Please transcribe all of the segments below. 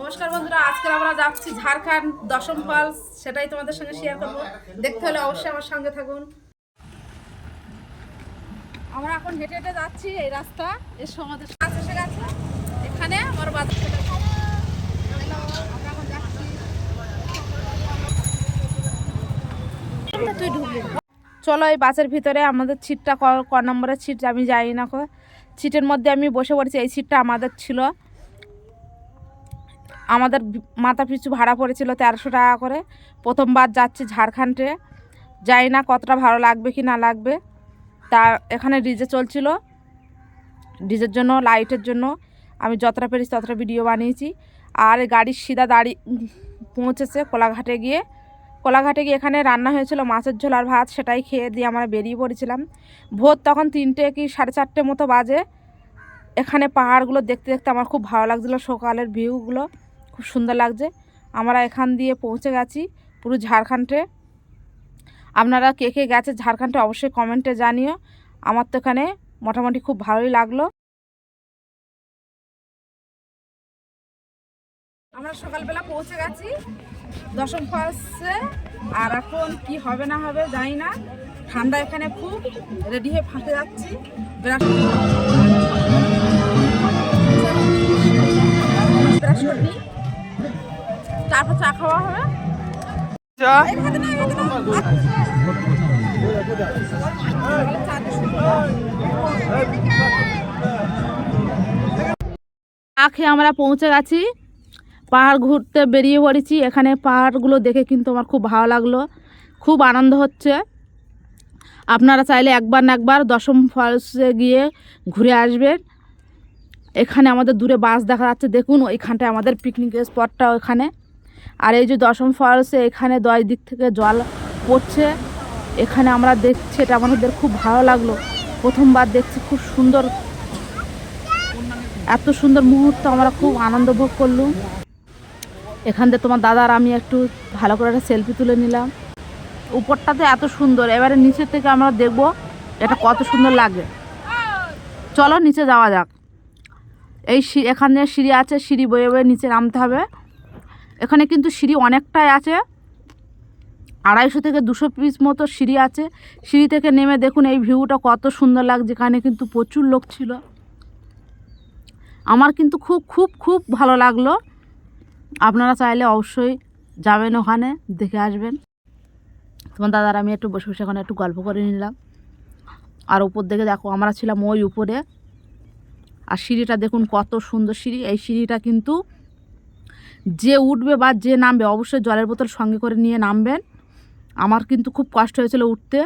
নমস্কার বন্ধুরা আজকে আমরা যাচ্ছি ঝাড়খণ্ড দশম ফলস সেটাই তোমাদের সঙ্গে শেয়ার করব। দেখতে হলে অবশ্যই আমার সঙ্গে থাকুন। আমরা এখন হেঁটে হেঁটে যাচ্ছি এই রাস্তা এর সমাজের কাজ এসে গেছে। এখানে আমার যাচ্ছি তুই চলো এই বাসের ভিতরে, আমাদের সিটটা ক নম্বরের সিট আমি জানি না সিটের মধ্যে আমি বসে পড়েছি, এই সিটটা আমাদের ছিল। আমাদের মাথা পিছু ভাড়া পড়েছিল তেরোশো টাকা করে। প্রথমবার যাচ্ছি ঝাড়খণ্ডে। যাই না কতটা ভালো লাগবে কি না লাগবে। তা এখানে ডিজে চলছিল। ডিজের জন্য, লাইটের জন্য। আমি যতটা পেরেছি ততটা ভিডিও বানিয়েছি। আর গাড়ির সিধা দাঁড়ি পৌঁছেছে কোলাঘাটে গিয়ে। কোলাঘাটে গিয়ে এখানে রান্না হয়েছিল মাছের ঝোল আর ভাত, সেটাই খেয়ে দিয়ে আমরা বেরিয়ে পড়েছিলাম। ভোর তখন তিনটে কি সাড়ে চারটে মতো বাজে। এখানে পাহাড়গুলো দেখতে দেখতে আমার খুব ভালো লাগছিল, সকালের ভিউগুলো খুব সুন্দর লাগছে। আমরা এখান দিয়ে পৌঁছে গেছি পুরো ঝাড়খণ্ডে। আপনারা কে কে গেছে ঝাড়খণ্ডে অবশ্যই কমেন্টে জানিও। আমার তো এখানে মোটামুটি খুব ভালোই লাগল। আমরা সকালবেলা পৌঁছে গেছি দশম ফলসে আর এখন কি হবে না হবে জানি না। ঠান্ডা এখানে খুব। রেডি হয়ে ফাঁকে যাচ্ছি। ব্রাশ খাওয়া হবে? খেয়ে আমরা পৌঁছে গেছি। পাহাড় ঘুরতে বেরিয়ে পড়েছি। এখানে পাহাড়গুলো দেখে কিন্তু আমার খুব ভালো লাগল। খুব আনন্দ হচ্ছে। আপনারা চাইলে একবার না একবার দশম ফলসে গিয়ে ঘুরে আসবেন। এখানে আমাদের দূরে বাস দেখা যাচ্ছে। দেখুন ওইখানটায় আমাদের পিকনিকের স্পটটা ওখানে আর এই যে দশম ফলসে এখানে দশ দিক থেকে জল পড়ছে, এখানে আমরা দেখছি এটা আমাদের খুব ভালো লাগল। প্রথমবার দেখছি, খুব সুন্দর, এত সুন্দর মুহূর্ত আমরা খুব আনন্দ ভোগ করলাম। এখান থেকে তোমার দাদার আমি একটু ভালো করে একটা সেলফি তুলে নিলাম। উপরটাতে এত সুন্দর, এবারে নিচের থেকে আমরা দেখব এটা কত সুন্দর লাগে। চলো নিচে যাওয়া যাক। এই এখানে সিঁড়ি আছে, সিঁড়ি বয়ে বয়ে নিচে নামতে হবে। এখানে কিন্তু সিঁড়ি অনেকটাই আছে। আড়াইশো থেকে দুশো পিস মতো সিঁড়ি আছে। সিঁড়ি থেকে নেমে দেখুন এই ভিউটা কত সুন্দর লাগছে। এখানে কিন্তু প্রচুর লোক ছিল। আমার কিন্তু খুব খুব খুব ভালো লাগল। আপনারা চাইলে অবশ্যই যাবেন ওখানে, দেখে আসবেন। তোমার দাদার আমি একটু বসে বসে ওখানে একটু গল্প করে নিলাম। আর উপর দিকে দেখো, আমরা ছিলাম ওই উপরে। আর সিঁড়িটা দেখুন কত সুন্দর সিঁড়ি। এই সিঁড়িটা কিন্তু যে উঠবে বা যে নামবে, অবশ্যই জলের বোতল সঙ্গে করে নিয়ে নামবেন। আমার কিন্তু খুব কষ্ট হয়েছিল উঠতে।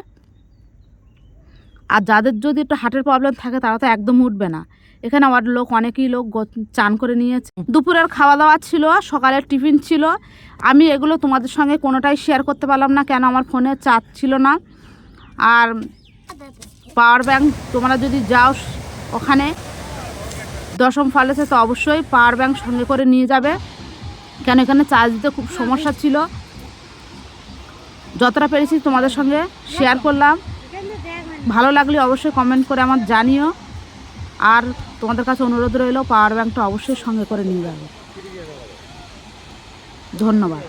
আর যাদের যদি একটু হার্টের প্রবলেম থাকে, তারা তো একদম উঠবে না। এখানে আমার লোক, অনেকেই লোক চান করে নিয়েছে। দুপুরের খাওয়া দাওয়া ছিল, সকালের টিফিন ছিল। আমি এগুলো তোমাদের সঙ্গে কোনোটাই শেয়ার করতে পারলাম না, কেন আমার ফোনে চার্জ ছিল না। আর পাওয়ার ব্যাংক তোমরা যদি যাও ওখানে, দশম ফলেছে তো অবশ্যই পাওয়ার ব্যাংক সঙ্গে করে নিয়ে যাবে। কেন এখানে চার্জ দিতে খুব সমস্যা ছিল? যতটা পেরেছি তোমাদের সঙ্গে শেয়ার করলাম। ভালো লাগলে অবশ্যই কমেন্ট করে আমার জানিও। আর তোমাদের কাছে অনুরোধ রইল পাওয়ার ব্যাংকটা অবশ্যই সঙ্গে করে নিয়ে যাবে। ধন্যবাদ।